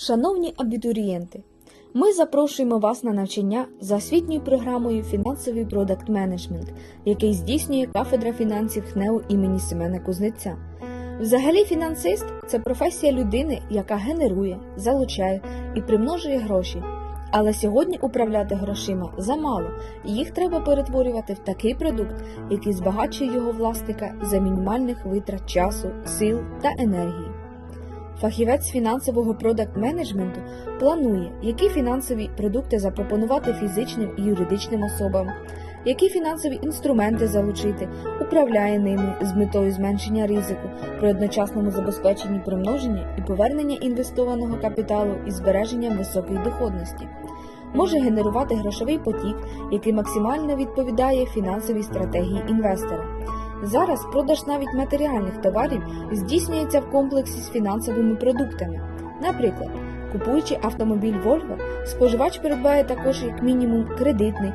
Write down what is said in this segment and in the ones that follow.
Шановні абітурієнти, ми запрошуємо вас на навчання за освітньою програмою Фінансовий продакт менеджмент, який здійснює кафедра фінансів ХНЕУ імені Семена Кузнеця. Взагалі, фінансист це професія людини, яка генерує, залучає і примножує гроші. Але сьогодні управляти грошима замало, і їх треба перетворювати в такий продукт, який збагачує його власника за мінімальних витрат часу, сил та енергії. Фахівець фінансового продакт-менеджменту планує, які фінансові продукти запропонувати фізичним і юридичним особам, які фінансові інструменти залучити, управляє ними з метою зменшення ризику при одночасному забезпеченні примноження і повернення інвестованого капіталу із збереженням високої доходності. Може генерувати грошовий потік, який максимально відповідає фінансовій стратегії інвестора. Зараз продаж навіть матеріальних товарів здійснюється в комплексі з фінансовими продуктами. Наприклад, купуючи автомобіль Volvo, споживач придбає також як мінімум кредитний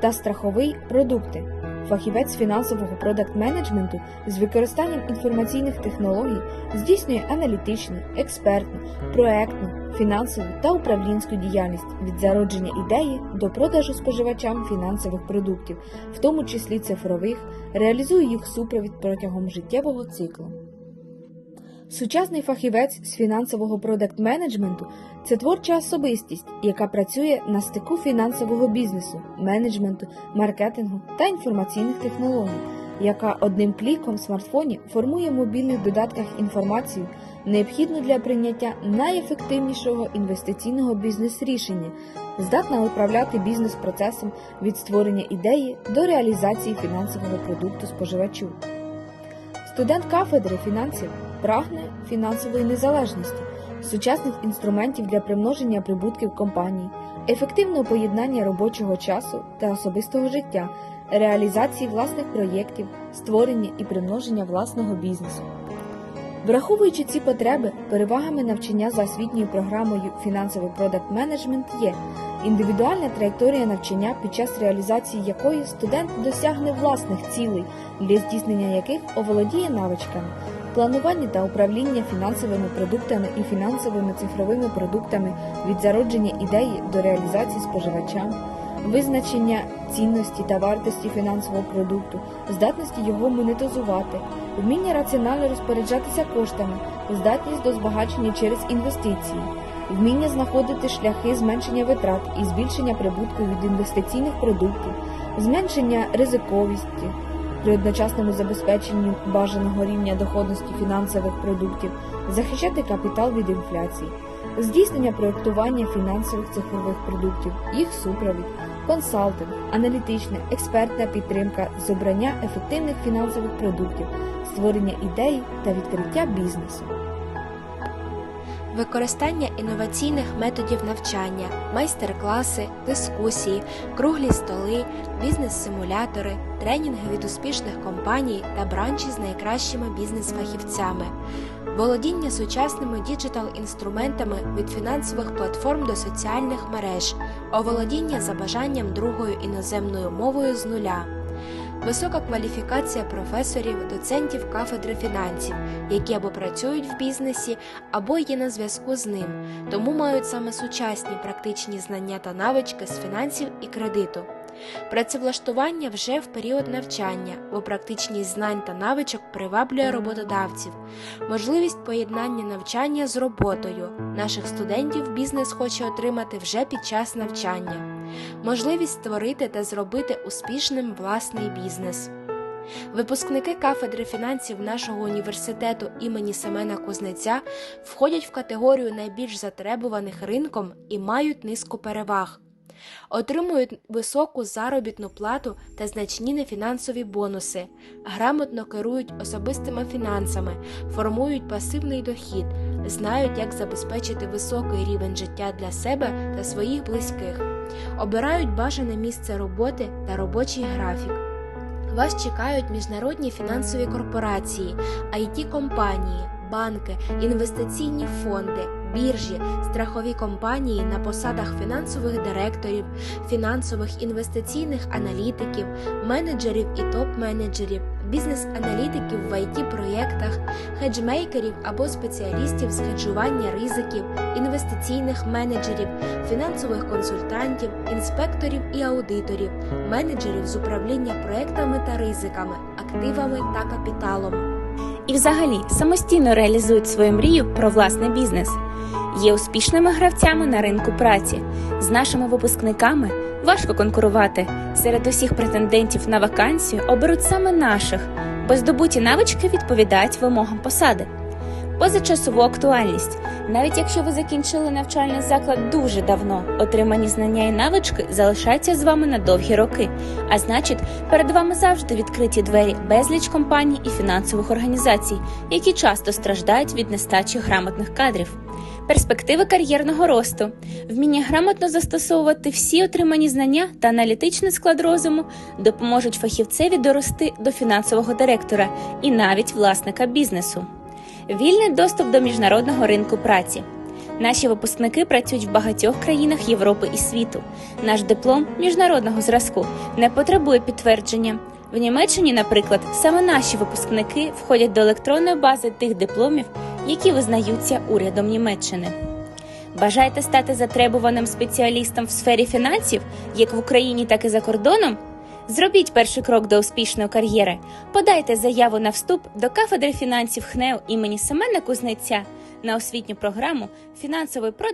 та страховий продукти. Фахівець фінансового продакт-менеджменту з використанням інформаційних технологій здійснює аналітичну, експертну, проектну, фінансову та управлінську діяльність від зародження ідеї до продажу споживачам фінансових продуктів, в тому числі цифрових, реалізує їх супровід протягом життєвого циклу. Сучасний фахівець з фінансового продакт-менеджменту це творча особистість, яка працює на стику фінансового бізнесу, менеджменту, маркетингу та інформаційних технологій, яка одним кліком в смартфоні формує в мобільних додатках інформацію, необхідну для прийняття найефективнішого інвестиційного бізнес-рішення, здатна управляти бізнес-процесом від створення ідеї до реалізації фінансового продукту споживачу. Студент кафедри фінансів прагне фінансової незалежності, сучасних інструментів для примноження прибутків компанії, ефективного поєднання робочого часу та особистого життя, реалізації власних проєктів, створення і примноження власного бізнесу. Враховуючи ці потреби, перевагами навчання за освітньою програмою фінансовий продакт менеджмент є індивідуальна траєкторія навчання, під час реалізації якої студент досягне власних цілей, для здійснення яких оволодіє навичками, планування та управління фінансовими продуктами і фінансовими цифровими продуктами від зародження ідеї до реалізації споживачам, визначення цінності та вартості фінансового продукту, здатності його монетизувати, вміння раціонально розпоряджатися коштами, здатність до збагачення через інвестиції, вміння знаходити шляхи зменшення витрат і збільшення прибутку від інвестиційних продуктів, зменшення ризиковості при одночасному забезпеченні бажаного рівня доходності фінансових продуктів, захищати капітал від інфляції, здійснення проєктування фінансових цифрових продуктів, їх супровід, консалтинг, аналітична, експертна підтримка зобрання ефективних фінансових продуктів, створення ідей та відкриття бізнесу. Використання інноваційних методів навчання, майстер-класи, дискусії, круглі столи, бізнес-симулятори, тренінги від успішних компаній та бранчі з найкращими бізнес-фахівцями, володіння сучасними діджитал-інструментами від фінансових платформ до соціальних мереж, оволодіння за бажанням другою іноземною мовою з нуля. Висока кваліфікація професорів, доцентів кафедри фінансів, які або працюють в бізнесі, або є на зв'язку з ним, тому мають саме сучасні практичні знання та навички з фінансів і кредиту. Працевлаштування вже в період навчання, бо практичність знань та навичок приваблює роботодавців. Можливість поєднання навчання з роботою. Наших студентів бізнес хоче отримати вже під час навчання. Можливість створити та зробити успішним власний бізнес. Випускники кафедри фінансів нашого університету імені Семена Кузнеця входять в категорію найбільш затребуваних ринком і мають низку переваг. Отримують високу заробітну плату та значні нефінансові бонуси, грамотно керують особистими фінансами, формують пасивний дохід, знають, як забезпечити високий рівень життя для себе та своїх близьких, обирають бажане місце роботи та робочий графік. Вас чекають міжнародні фінансові корпорації, it компанії, банки, інвестиційні фонди, біржі, страхові компанії на посадах фінансових директорів, фінансових інвестиційних аналітиків, менеджерів і топ-менеджерів, бізнес-аналітиків в it проєктах хеджмейкерів або спеціалістів з хеджування ризиків, інвестиційних менеджерів, фінансових консультантів, інспекторів і аудиторів, менеджерів з управління проектами та ризиками, активами та капіталом. І взагалі самостійно реалізують свою мрію про власний бізнес. Є успішними гравцями на ринку праці. З нашими випускниками важко конкурувати. Серед усіх претендентів на вакансію оберуть саме наших, бо здобуті навички відповідають вимогам посади. Позачасову актуальність. Навіть якщо ви закінчили навчальний заклад дуже давно, отримані знання і навички залишаються з вами на довгі роки. А значить, перед вами завжди відкриті двері безліч компаній і фінансових організацій, які часто страждають від нестачі грамотних кадрів. Перспективи кар'єрного росту, вміння грамотно застосовувати всі отримані знання та аналітичний склад розуму допоможуть фахівцеві дорости до фінансового директора і навіть власника бізнесу. Вільний доступ до міжнародного ринку праці. Наші випускники працюють в багатьох країнах Європи і світу. Наш диплом міжнародного зразку не потребує підтвердження. В Німеччині, наприклад, саме наші випускники входять до електронної бази тих дипломів, які визнаються урядом Німеччини. Бажаєте стати затребуваним спеціалістом в сфері фінансів, як в Україні, так і за кордоном? Зробіть перший крок до успішної кар'єри. Подайте заяву на вступ до кафедри фінансів ХНЕУ імені Семена Кузнеця на освітню програму фінансовий продакт